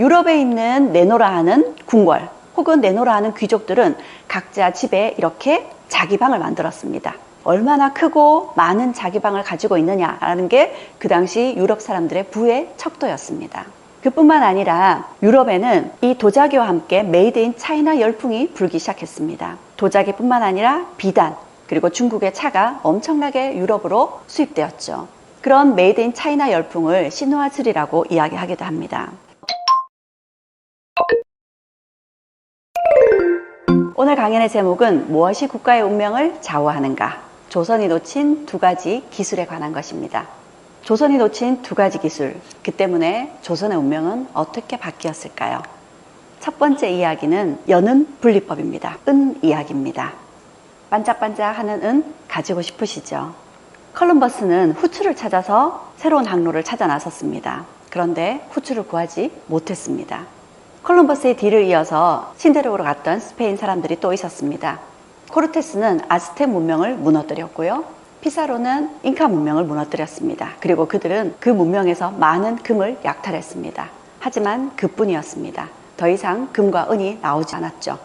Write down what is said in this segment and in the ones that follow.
유럽에 있는 네노라 하는 궁궐 혹은 네노라 하는 귀족들은 각자 집에 이렇게 자기 방을 만들었습니다. 얼마나 크고 많은 자기 방을 가지고 있느냐라는 게 그 당시 유럽 사람들의 부의 척도였습니다. 그뿐만 아니라 유럽에는 이 도자기와 함께 메이드 인 차이나 열풍이 불기 시작했습니다. 도자기뿐만 아니라 비단 그리고 중국의 차가 엄청나게 유럽으로 수입되었죠. 그런 메이드 인 차이나 열풍을 신화술이라고 이야기하기도 합니다. 오늘 강연의 제목은 무엇이 국가의 운명을 좌우하는가? 조선이 놓친 두 가지 기술에 관한 것입니다. 조선이 놓친 두 가지 기술, 그 때문에 조선의 운명은 어떻게 바뀌었을까요? 첫 번째 이야기는 연은 분리법입니다. 은 이야기입니다. 반짝반짝 하는 은 가지고 싶으시죠? 컬럼버스는 후추를 찾아서 새로운 항로를 찾아 나섰습니다. 그런데 후추를 구하지 못했습니다. 컬럼버스의 뒤를 이어서 신대륙으로 갔던 스페인 사람들이 또 있었습니다. 코르테스는 아스텍 문명을 무너뜨렸고요. 피사로는 잉카 문명을 무너뜨렸습니다. 그리고 그들은 그 문명에서 많은 금을 약탈했습니다. 하지만 그뿐이었습니다. 더 이상 금과 은이 나오지 않았죠.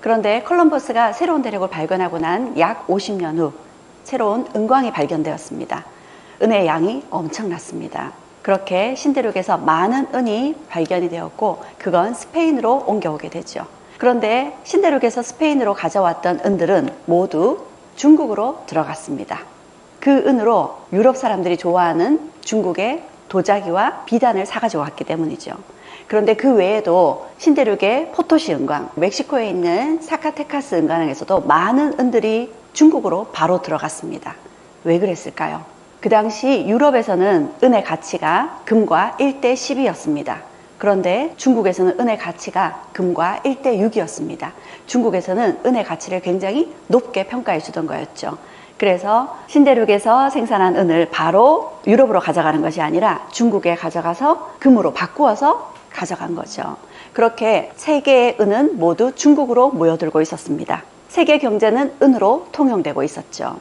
그런데 컬럼버스가 새로운 대륙을 발견하고 난 약 50년 후 새로운 은광이 발견되었습니다. 은의 양이 엄청났습니다. 그렇게 신대륙에서 많은 은이 발견이 되었고 그건 스페인으로 옮겨오게 되죠. 그런데 신대륙에서 스페인으로 가져왔던 은들은 모두 중국으로 들어갔습니다. 그 은으로 유럽 사람들이 좋아하는 중국의 도자기와 비단을 사가지고 왔기 때문이죠. 그런데 그 외에도 신대륙의 포토시 은광, 멕시코에 있는 사카테카스 은광에서도 많은 은들이 중국으로 바로 들어갔습니다. 왜 그랬을까요? 그 당시 유럽에서는 은의 가치가 금과 1대 10이었습니다. 그런데 중국에서는 은의 가치가 금과 1대 6이었습니다. 중국에서는 은의 가치를 굉장히 높게 평가해 주던 거였죠. 그래서 신대륙에서 생산한 은을 바로 유럽으로 가져가는 것이 아니라 중국에 가져가서 금으로 바꾸어서 가져간 거죠. 그렇게 세계의 은은 모두 중국으로 모여들고 있었습니다. 세계 경제는 은으로 통용되고 있었죠.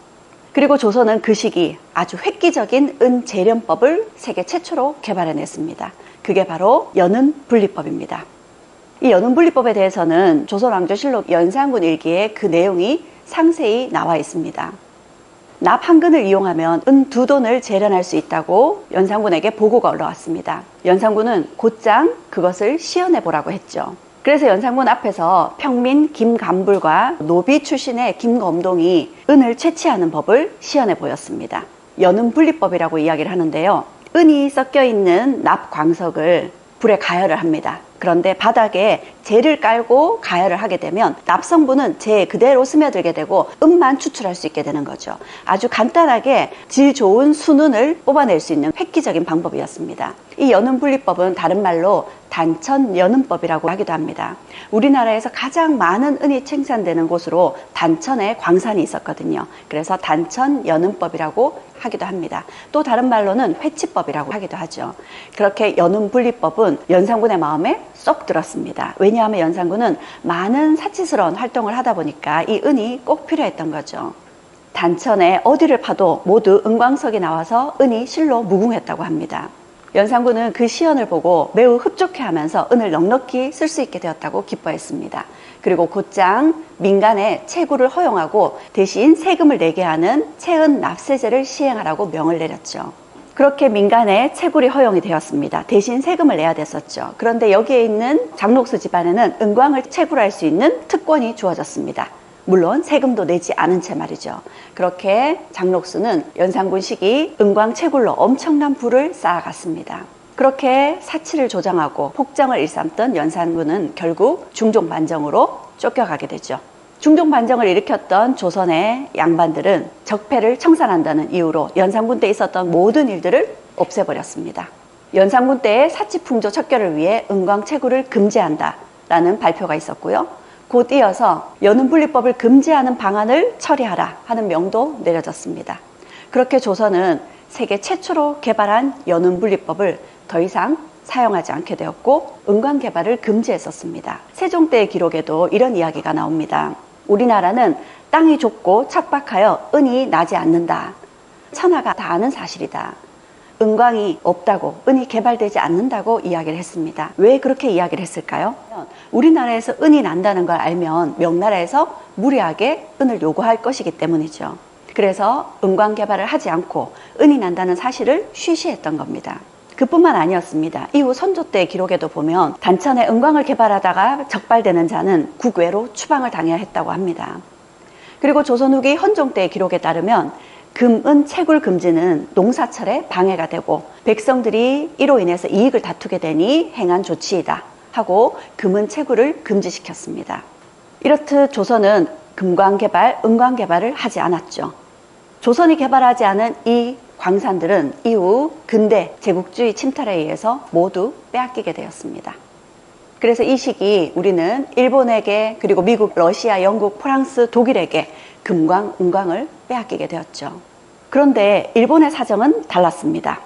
그리고 조선은 그 시기 아주 획기적인 은 재련법을 세계 최초로 개발해냈습니다. 그게 바로 연은 분리법입니다. 이 연은 분리법에 대해서는 조선왕조실록 연산군 일기에 그 내용이 상세히 나와 있습니다. 납 한 근을 이용하면 은 두 돈을 재련할 수 있다고 연산군에게 보고가 올라왔습니다. 연산군은 곧장 그것을 시연해 보라고 했죠. 그래서 연산군 앞에서 평민 김감불과 노비 출신의 김검동이 은을 채취하는 법을 시연해 보였습니다. 연은 분리법이라고 이야기를 하는데요. 은이 섞여 있는 납 광석을 불에 가열을 합니다. 그런데 바닥에 재를 깔고 가열을 하게 되면 납성분은 재 그대로 스며들게 되고 은만 추출할 수 있게 되는 거죠. 아주 간단하게 질 좋은 순은을 뽑아낼 수 있는 획기적인 방법이었습니다. 이 연은 분리법은 다른 말로 단천 연은법이라고 하기도 합니다. 우리나라에서 가장 많은 은이 생산되는 곳으로 단천에 광산이 있었거든요. 그래서 단천 연은법이라고 하기도 합니다. 또 다른 말로는 회치법이라고 하기도 하죠. 그렇게 연은 분리법은 연산군의 마음에 쏙 들었습니다. 왜냐하면 연산군은 많은 사치스러운 활동을 하다 보니까 이 은이 꼭 필요했던 거죠. 단천에 어디를 파도 모두 은광석이 나와서 은이 실로 무궁했다고 합니다. 연산군은 그 시연을 보고 매우 흡족해 하면서 은을 넉넉히 쓸 수 있게 되었다고 기뻐했습니다. 그리고 곧장 민간에 채굴을 허용하고 대신 세금을 내게 하는 채은 납세제를 시행하라고 명을 내렸죠. 그렇게 민간에 채굴이 허용이 되었습니다. 대신 세금을 내야 됐었죠. 그런데 여기에 있는 장록수 집안에는 은광을 채굴할 수 있는 특권이 주어졌습니다. 물론 세금도 내지 않은 채 말이죠. 그렇게 장록수는 연산군 시기 은광 채굴로 엄청난 부를 쌓아갔습니다. 그렇게 사치를 조장하고 폭정을 일삼던 연산군은 결국 중종반정으로 쫓겨가게 되죠. 중종반정을 일으켰던 조선의 양반들은 적폐를 청산한다는 이유로 연산군 때 있었던 모든 일들을 없애버렸습니다. 연산군 때의 사치풍조 척결을 위해 은광 채굴을 금지한다라는 발표가 있었고요. 곧 이어서 연은분리법을 금지하는 방안을 처리하라 하는 명도 내려졌습니다. 그렇게 조선은 세계 최초로 개발한 연은분리법을 더 이상 사용하지 않게 되었고 은광 개발을 금지했었습니다. 세종 때의 기록에도 이런 이야기가 나옵니다. 우리나라는 땅이 좁고 척박하여 은이 나지 않는다. 천하가 다 아는 사실이다. 은광이 없다고, 은이 개발되지 않는다고 이야기를 했습니다. 왜 그렇게 이야기를 했을까요? 우리나라에서 은이 난다는 걸 알면 명나라에서 무리하게 은을 요구할 것이기 때문이죠. 그래서 은광 개발을 하지 않고 은이 난다는 사실을 쉬쉬했던 겁니다. 그뿐만 아니었습니다. 이후 선조 때 기록에도 보면 단천에 은광을 개발하다가 적발되는 자는 국외로 추방을 당해야 했다고 합니다. 그리고 조선 후기 헌종 때의 기록에 따르면 금은 채굴 금지는 농사철에 방해가 되고 백성들이 이로 인해서 이익을 다투게 되니 행한 조치이다 하고 금은 채굴을 금지시켰습니다. 이렇듯 조선은 금광 개발, 은광 개발을 하지 않았죠. 조선이 개발하지 않은 이 광산들은 이후 근대 제국주의 침탈에 의해서 모두 빼앗기게 되었습니다. 그래서 이 시기 우리는 일본에게 그리고 미국, 러시아, 영국, 프랑스, 독일에게 금광, 은광을 빼앗기게 되었죠. 그런데 일본의 사정은 달랐습니다.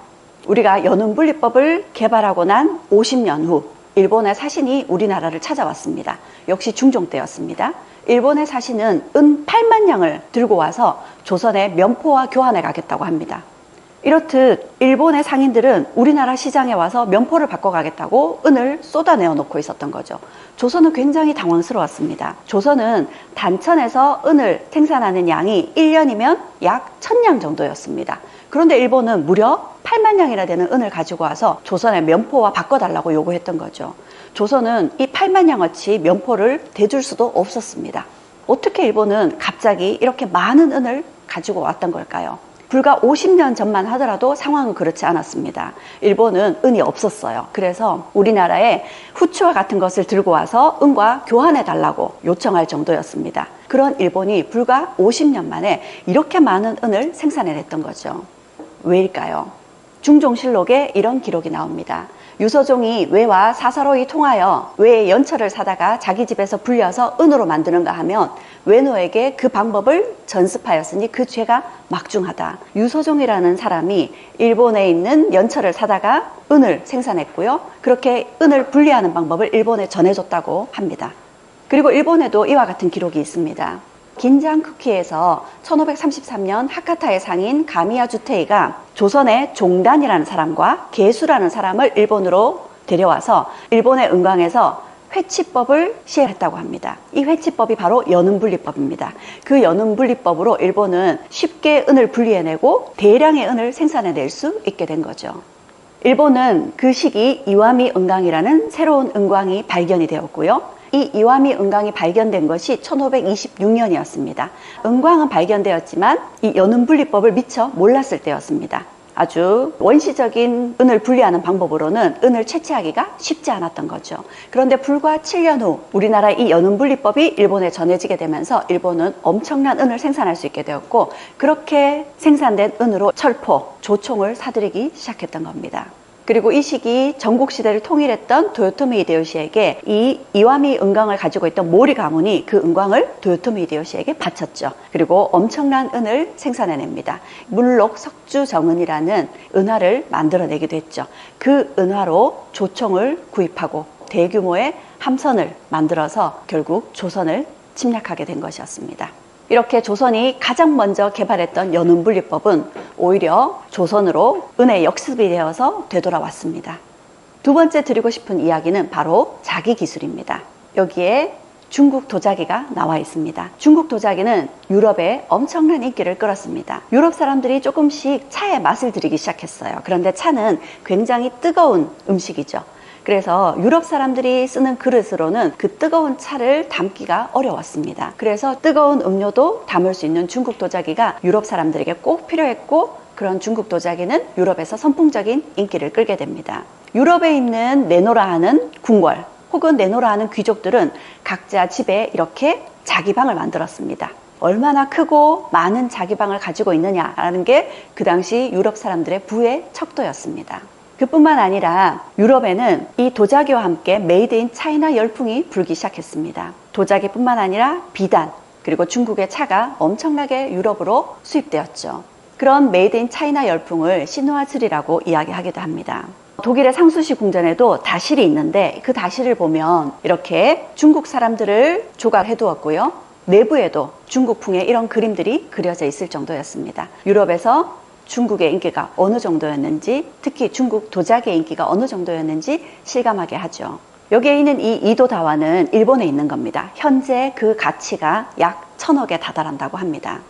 우리가 연운분리법을 개발하고 난 50년 후 일본의 사신이 우리나라를 찾아왔습니다. 역시 중종 때였습니다. 일본의 사신은 은 8만 냥을 들고 와서 조선의 면포와 교환해 가겠다고 합니다. 이렇듯 일본의 상인들은 우리나라 시장에 와서 면포를 바꿔가겠다고 은을 쏟아내어 놓고 있었던 거죠. 조선은 굉장히 당황스러웠습니다. 조선은 단천에서 은을 생산하는 양이 1년이면 약 1000냥 정도였습니다. 그런데 일본은 무려 8만 냥이나 되는 은을 가지고 와서 조선의 면포와 바꿔달라고 요구했던 거죠. 조선은 이 8만 냥어치 면포를 대줄 수도 없었습니다. 어떻게 일본은 갑자기 이렇게 많은 은을 가지고 왔던 걸까요? 불과 50년 전만 하더라도 상황은 그렇지 않았습니다. 일본은 은이 없었어요. 그래서 우리나라에 후추와 같은 것을 들고 와서 은과 교환해 달라고 요청할 정도였습니다. 그런 일본이 불과 50년 만에 이렇게 많은 은을 생산해냈던 거죠. 왜일까요? 중종실록에 이런 기록이 나옵니다. 유서종이 외와 사사로이 통하여 외의 연철을 사다가 자기 집에서 불려서 은으로 만드는가 하면 외노에게 그 방법을 전습하였으니 그 죄가 막중하다. 유서종이라는 사람이 일본에 있는 연철을 사다가 은을 생산했고요. 그렇게 은을 분리하는 방법을 일본에 전해줬다고 합니다. 그리고 일본에도 이와 같은 기록이 있습니다. 긴장 쿠키에서 1533년 하카타의 상인 가미야 주테이가 조선의 종단이라는 사람과 개수라는 사람을 일본으로 데려와서 일본의 은광에서 회치법을 시행했다고 합니다. 이 회치법이 바로 연은분리법입니다. 그 연은분리법으로 일본은 쉽게 은을 분리해내고 대량의 은을 생산해낼 수 있게 된 거죠. 일본은 그 시기 이와미 은광이라는 새로운 은광이 발견이 되었고요. 이 이와미 은광이 발견된 것이 1526년이었습니다. 은광은 발견되었지만 이 연은분리법을 미처 몰랐을 때였습니다. 아주 원시적인 은을 분리하는 방법으로는 은을 채취하기가 쉽지 않았던 거죠. 그런데 불과 7년 후 우리나라 이 연은분리법이 일본에 전해지게 되면서 일본은 엄청난 은을 생산할 수 있게 되었고 그렇게 생산된 은으로 철포, 조총을 사들이기 시작했던 겁니다. 그리고 이 시기 전국 시대를 통일했던 도요토미 히데요시에게 이 이와미 은광을 가지고 있던 모리 가문이 그 은광을 도요토미 히데요시에게 바쳤죠. 그리고 엄청난 은을 생산해냅니다. 물록 석주 정은이라는 은화를 만들어내기도 했죠. 그 은화로 조총을 구입하고 대규모의 함선을 만들어서 결국 조선을 침략하게 된 것이었습니다. 이렇게 조선이 가장 먼저 개발했던 연운분리법은 오히려 조선으로 은의 역습이 되어서 되돌아왔습니다. 두 번째 드리고 싶은 이야기는 바로 자기 기술입니다. 여기에 중국 도자기가 나와 있습니다. 중국 도자기는 유럽에 엄청난 인기를 끌었습니다. 유럽 사람들이 조금씩 차의 맛을 들이기 시작했어요. 그런데 차는 굉장히 뜨거운 음식이죠. 그래서 유럽 사람들이 쓰는 그릇으로는 그 뜨거운 차를 담기가 어려웠습니다. 그래서 뜨거운 음료도 담을 수 있는 중국 도자기가 유럽 사람들에게 꼭 필요했고 그런 중국 도자기는 유럽에서 선풍적인 인기를 끌게 됩니다. 유럽에 있는 네노라 하는 궁궐 혹은 네노라 하는 귀족들은 각자 집에 이렇게 자기 방을 만들었습니다. 얼마나 크고 많은 자기 방을 가지고 있느냐라는 게 그 당시 유럽 사람들의 부의 척도였습니다. 그뿐만 아니라 유럽에는 이 도자기와 함께 메이드 인 차이나 열풍이 불기 시작했습니다. 도자기뿐만 아니라 비단 그리고 중국의 차가 엄청나게 유럽으로 수입되었죠. 그런 메이드 인 차이나 열풍을 신화즐이라고 이야기하기도 합니다. 독일의 상수시 궁전에도 다실이 있는데 그 다실을 보면 이렇게 중국 사람들을 조각해 두었고요. 내부에도 중국풍의 이런 그림들이 그려져 있을 정도였습니다. 유럽에서 중국의 인기가 어느 정도였는지 특히 중국 도자기의 인기가 어느 정도였는지 실감하게 하죠. 여기에 있는 이 이도 다와는 일본에 있는 겁니다. 현재 그 가치가 약 천억에 다다란다고 합니다.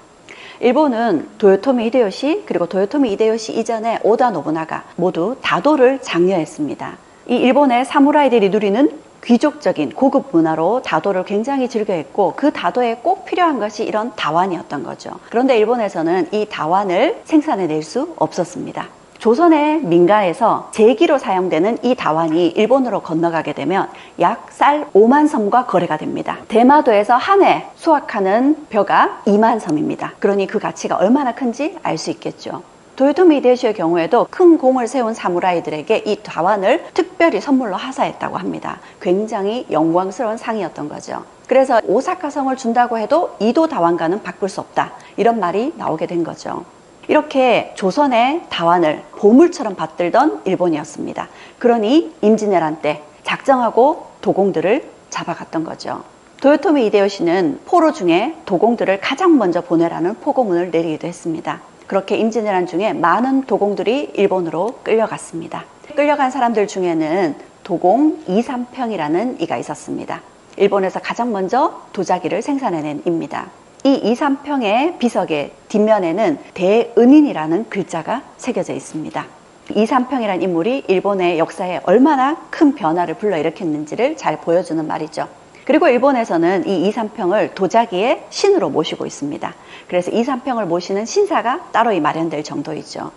일본은 도요토미 히데요시 그리고 도요토미 히데요시 이전에 오다 노부나가 모두 다도를 장려했습니다. 이 일본의 사무라이들이 누리는 귀족적인 고급 문화로 다도를 굉장히 즐겨했고 그 다도에 꼭 필요한 것이 이런 다완이었던 거죠. 그런데 일본에서는 이 다완을 생산해낼 수 없었습니다. 조선의 민가에서 제기로 사용되는 이 다완이 일본으로 건너가게 되면 약 쌀 5만 섬과 거래가 됩니다. 대마도에서 한 해 수확하는 벼가 2만 섬입니다. 그러니 그 가치가 얼마나 큰지 알 수 있겠죠. 도요토미 히데요시의 경우에도 큰 공을 세운 사무라이들에게 이 다완을 특별히 선물로 하사했다고 합니다. 굉장히 영광스러운 상이었던 거죠. 그래서 오사카 성을 준다고 해도 이도 다완과는 바꿀 수 없다. 이런 말이 나오게 된 거죠. 이렇게 조선의 다완을 보물처럼 받들던 일본이었습니다. 그러니 임진왜란 때 작정하고 도공들을 잡아갔던 거죠. 도요토미 이데요시는 포로 중에 도공들을 가장 먼저 보내라는 포고문을 내리기도 했습니다. 그렇게 임진왜란 중에 많은 도공들이 일본으로 끌려갔습니다. 끌려간 사람들 중에는 도공 이삼평이라는 이가 있었습니다. 일본에서 가장 먼저 도자기를 생산해낸 입니다. 이 이삼평의 비석의 뒷면에는 대은인이라는 글자가 새겨져 있습니다. 이삼평이라는 인물이 일본의 역사에 얼마나 큰 변화를 불러일으켰는지를 잘 보여주는 말이죠. 그리고 일본에서는 이 이삼평을 도자기의 신으로 모시고 있습니다. 그래서 이삼평을 모시는 신사가 따로 마련될 정도이죠.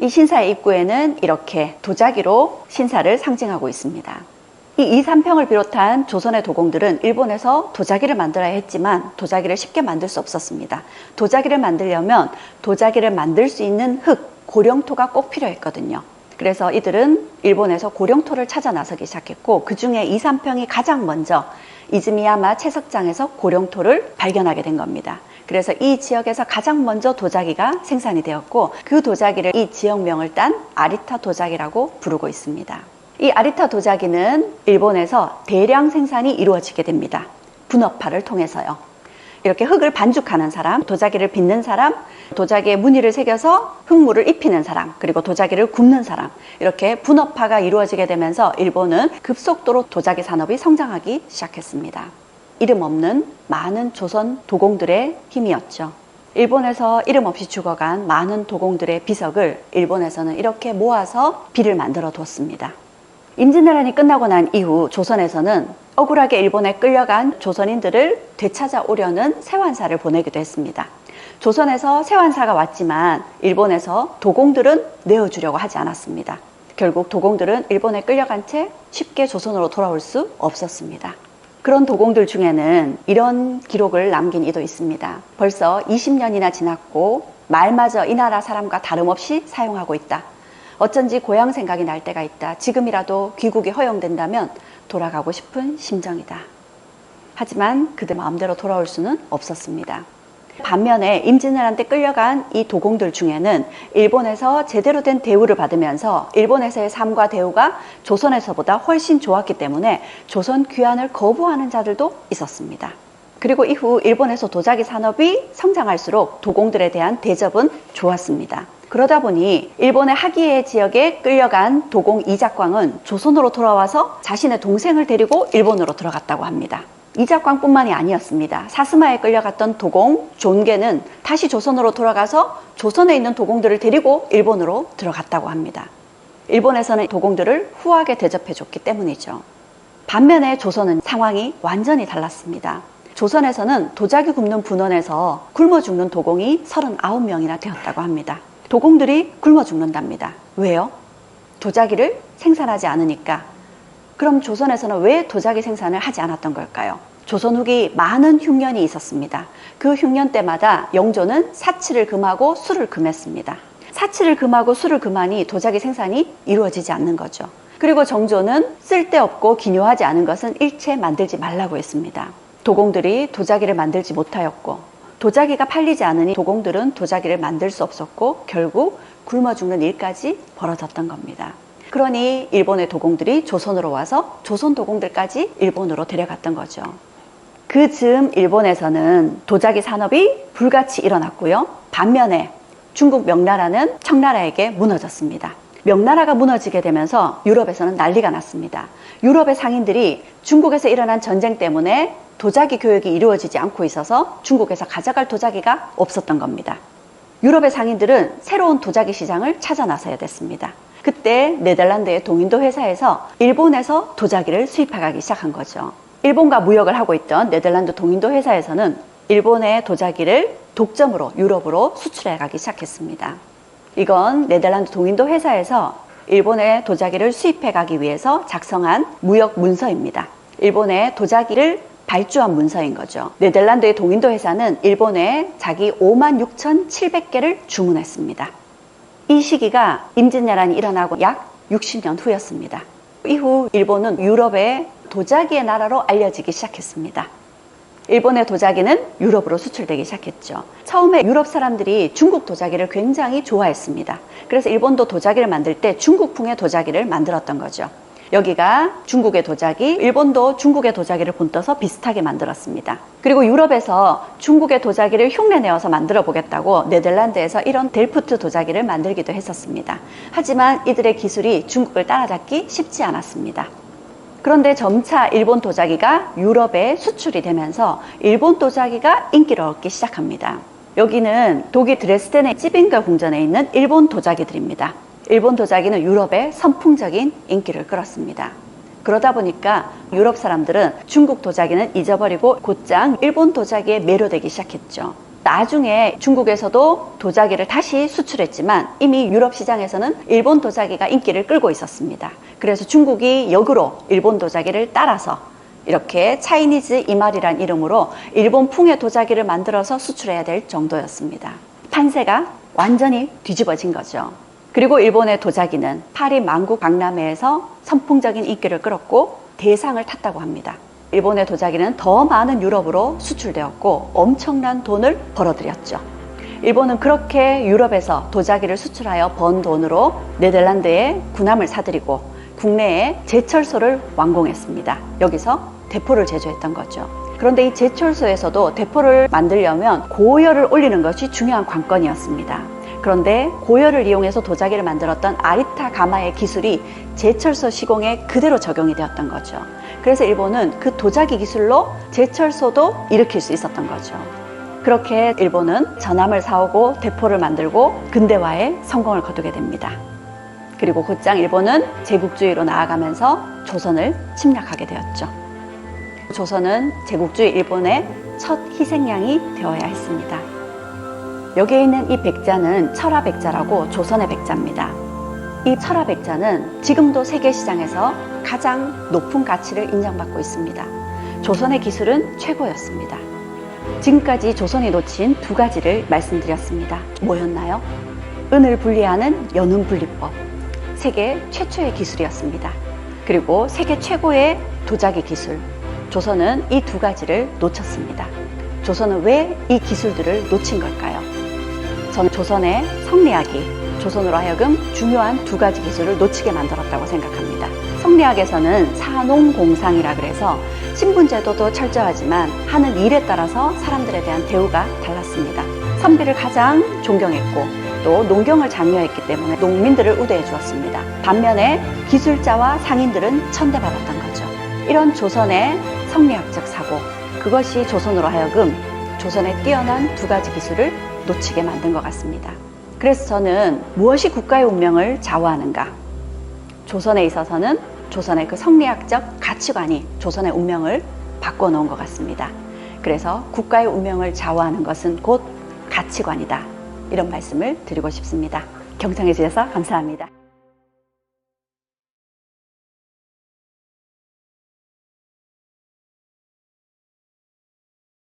이 신사의 입구에는 이렇게 도자기로 신사를 상징하고 있습니다. 이 이삼평을 비롯한 조선의 도공들은 일본에서 도자기를 만들어야 했지만 도자기를 쉽게 만들 수 없었습니다. 도자기를 만들려면 도자기를 만들 수 있는 흙, 고령토가 꼭 필요했거든요. 그래서 이들은 일본에서 고령토를 찾아 나서기 시작했고 그 중에 이삼평이 가장 먼저 이즈미야마 채석장에서 고령토를 발견하게 된 겁니다. 그래서 이 지역에서 가장 먼저 도자기가 생산이 되었고 그 도자기를 이 지역명을 딴 아리타 도자기라고 부르고 있습니다. 이 아리타 도자기는 일본에서 대량 생산이 이루어지게 됩니다. 분업화를 통해서요. 이렇게 흙을 반죽하는 사람, 도자기를 빚는 사람, 도자기에 무늬를 새겨서 흙물을 입히는 사람, 그리고 도자기를 굽는 사람, 이렇게 분업화가 이루어지게 되면서 일본은 급속도로 도자기 산업이 성장하기 시작했습니다. 이름 없는 많은 조선 도공들의 힘이었죠. 일본에서 이름 없이 죽어간 많은 도공들의 비석을 일본에서는 이렇게 모아서 비를 만들어 뒀습니다. 임진왜란이 끝나고 난 이후 조선에서는 억울하게 일본에 끌려간 조선인들을 되찾아오려는 세환사를 보내기도 했습니다. 조선에서 세환사가 왔지만 일본에서 도공들은 내어주려고 하지 않았습니다. 결국 도공들은 일본에 끌려간 채 쉽게 조선으로 돌아올 수 없었습니다. 그런 도공들 중에는 이런 기록을 남긴 이도 있습니다. 벌써 20년이나 지났고 말마저 이 나라 사람과 다름없이 사용하고 있다. 어쩐지 고향 생각이 날 때가 있다. 지금이라도 귀국이 허용된다면 돌아가고 싶은 심정이다. 하지만 그들 마음대로 돌아올 수는 없었습니다. 반면에 임진왜란 때 끌려간 이 도공들 중에는 일본에서 제대로 된 대우를 받으면서 일본에서의 삶과 대우가 조선에서보다 훨씬 좋았기 때문에 조선 귀환을 거부하는 자들도 있었습니다. 그리고 이후 일본에서 도자기 산업이 성장할수록 도공들에 대한 대접은 좋았습니다. 그러다 보니 일본의 하기에 지역에 끌려간 도공 이작광은 조선으로 돌아와서 자신의 동생을 데리고 일본으로 들어갔다고 합니다. 이작광뿐만이 아니었습니다. 사스마에 끌려갔던 도공 존계는 다시 조선으로 돌아가서 조선에 있는 도공들을 데리고 일본으로 들어갔다고 합니다. 일본에서는 도공들을 후하게 대접해줬기 때문이죠. 반면에 조선은 상황이 완전히 달랐습니다. 조선에서는 도자기 굽는 분원에서 굶어 죽는 도공이 39명이나 되었다고 합니다. 도공들이 굶어 죽는답니다. 왜요? 도자기를 생산하지 않으니까. 그럼 조선에서는 왜 도자기 생산을 하지 않았던 걸까요? 조선 후기 많은 흉년이 있었습니다. 그 흉년 때마다 영조는 사치를 금하고 술을 금했습니다. 사치를 금하고 술을 금하니 도자기 생산이 이루어지지 않는 거죠. 그리고 정조는 쓸데없고 기묘하지 않은 것은 일체 만들지 말라고 했습니다. 도공들이 도자기를 만들지 못하였고 도자기가 팔리지 않으니 도공들은 도자기를 만들 수 없었고 결국 굶어 죽는 일까지 벌어졌던 겁니다. 그러니 일본의 도공들이 조선으로 와서 조선 도공들까지 일본으로 데려갔던 거죠. 그 즈음 일본에서는 도자기 산업이 불같이 일어났고요. 반면에 중국 명나라는 청나라에게 무너졌습니다. 명나라가 무너지게 되면서 유럽에서는 난리가 났습니다. 유럽의 상인들이 중국에서 일어난 전쟁 때문에 도자기 교육이 이루어지지 않고 있어서 중국에서 가져갈 도자기가 없었던 겁니다. 유럽의 상인들은 새로운 도자기 시장을 찾아 나서야 됐습니다. 그때 네덜란드의 동인도 회사에서 일본에서 도자기를 수입해가기 시작한 거죠. 일본과 무역을 하고 있던 네덜란드 동인도 회사에서는 일본의 도자기를 독점으로 유럽으로 수출해 가기 시작했습니다. 이건 네덜란드 동인도 회사에서 일본의 도자기를 수입해 가기 위해서 작성한 무역 문서입니다. 일본의 도자기를 발주한 문서인 거죠. 네덜란드의 동인도 회사는 일본에 자기 5만 6,700개를 주문했습니다. 이 시기가 임진왜란이 일어나고 약 60년 후였습니다. 이후 일본은 유럽의 도자기의 나라로 알려지기 시작했습니다. 일본의 도자기는 유럽으로 수출되기 시작했죠. 처음에 유럽 사람들이 중국 도자기를 굉장히 좋아했습니다. 그래서 일본도 도자기를 만들 때 중국풍의 도자기를 만들었던 거죠. 여기가 중국의 도자기, 일본도 중국의 도자기를 본떠서 비슷하게 만들었습니다. 그리고 유럽에서 중국의 도자기를 흉내내어서 만들어 보겠다고 네덜란드에서 이런 델프트 도자기를 만들기도 했었습니다. 하지만 이들의 기술이 중국을 따라잡기 쉽지 않았습니다. 그런데 점차 일본 도자기가 유럽에 수출이 되면서 일본 도자기가 인기를 얻기 시작합니다. 여기는 독일 드레스덴의 찌빙가 궁전에 있는 일본 도자기들입니다. 일본 도자기는 유럽에 선풍적인 인기를 끌었습니다. 그러다 보니까 유럽 사람들은 중국 도자기는 잊어버리고 곧장 일본 도자기에 매료되기 시작했죠. 나중에 중국에서도 도자기를 다시 수출했지만 이미 유럽 시장에서는 일본 도자기가 인기를 끌고 있었습니다. 그래서 중국이 역으로 일본 도자기를 따라서 이렇게 차이니즈 이말이란 이름으로 일본풍의 도자기를 만들어서 수출해야 될 정도였습니다. 판세가 완전히 뒤집어진 거죠. 그리고 일본의 도자기는 파리 만국 박람회에서 선풍적인 인기를 끌었고 대상을 탔다고 합니다. 일본의 도자기는 더 많은 유럽으로 수출되었고 엄청난 돈을 벌어들였죠. 일본은 그렇게 유럽에서 도자기를 수출하여 번 돈으로 네덜란드에 군함을 사들이고 국내에 제철소를 완공했습니다. 여기서 대포를 제조했던 거죠. 그런데 이 제철소에서도 대포를 만들려면 고열을 올리는 것이 중요한 관건이었습니다. 그런데 고열을 이용해서 도자기를 만들었던 아리타 가마의 기술이 제철소 시공에 그대로 적용이 되었던 거죠. 그래서 일본은 그 도자기 기술로 제철소도 일으킬 수 있었던 거죠. 그렇게 일본은 전함을 사오고 대포를 만들고 근대화에 성공을 거두게 됩니다. 그리고 곧장 일본은 제국주의로 나아가면서 조선을 침략하게 되었죠. 조선은 제국주의 일본의 첫 희생양이 되어야 했습니다. 여기에 있는 이 백자는 철화 백자라고 조선의 백자입니다. 이 철화 백자는 지금도 세계 시장에서 가장 높은 가치를 인정받고 있습니다. 조선의 기술은 최고였습니다. 지금까지 조선이 놓친 두 가지를 말씀드렸습니다. 뭐였나요? 은을 분리하는 연운 분리법. 세계 최초의 기술이었습니다. 그리고 세계 최고의 도자기 기술. 조선은 이 두 가지를 놓쳤습니다. 조선은 왜 이 기술들을 놓친 걸까요? 저는 조선의 성리학이 조선으로 하여금 중요한 두 가지 기술을 놓치게 만들었다고 생각합니다. 성리학에서는 사농공상이라 그래서 신분제도도 철저하지만 하는 일에 따라서 사람들에 대한 대우가 달랐습니다. 선비를 가장 존경했고 또 농경을 장려했기 때문에 농민들을 우대해 주었습니다. 반면에 기술자와 상인들은 천대받았던 거죠. 이런 조선의 성리학적 사고, 그것이 조선으로 하여금 조선의 뛰어난 두 가지 기술을 놓치게 만든 것 같습니다. 그래서 저는 무엇이 국가의 운명을 좌우하는가? 조선에 있어서는 조선의 그 성리학적 가치관이 조선의 운명을 바꿔놓은 것 같습니다. 그래서 국가의 운명을 좌우하는 것은 곧 가치관이다. 이런 말씀을 드리고 싶습니다. 경청해 주셔서 감사합니다.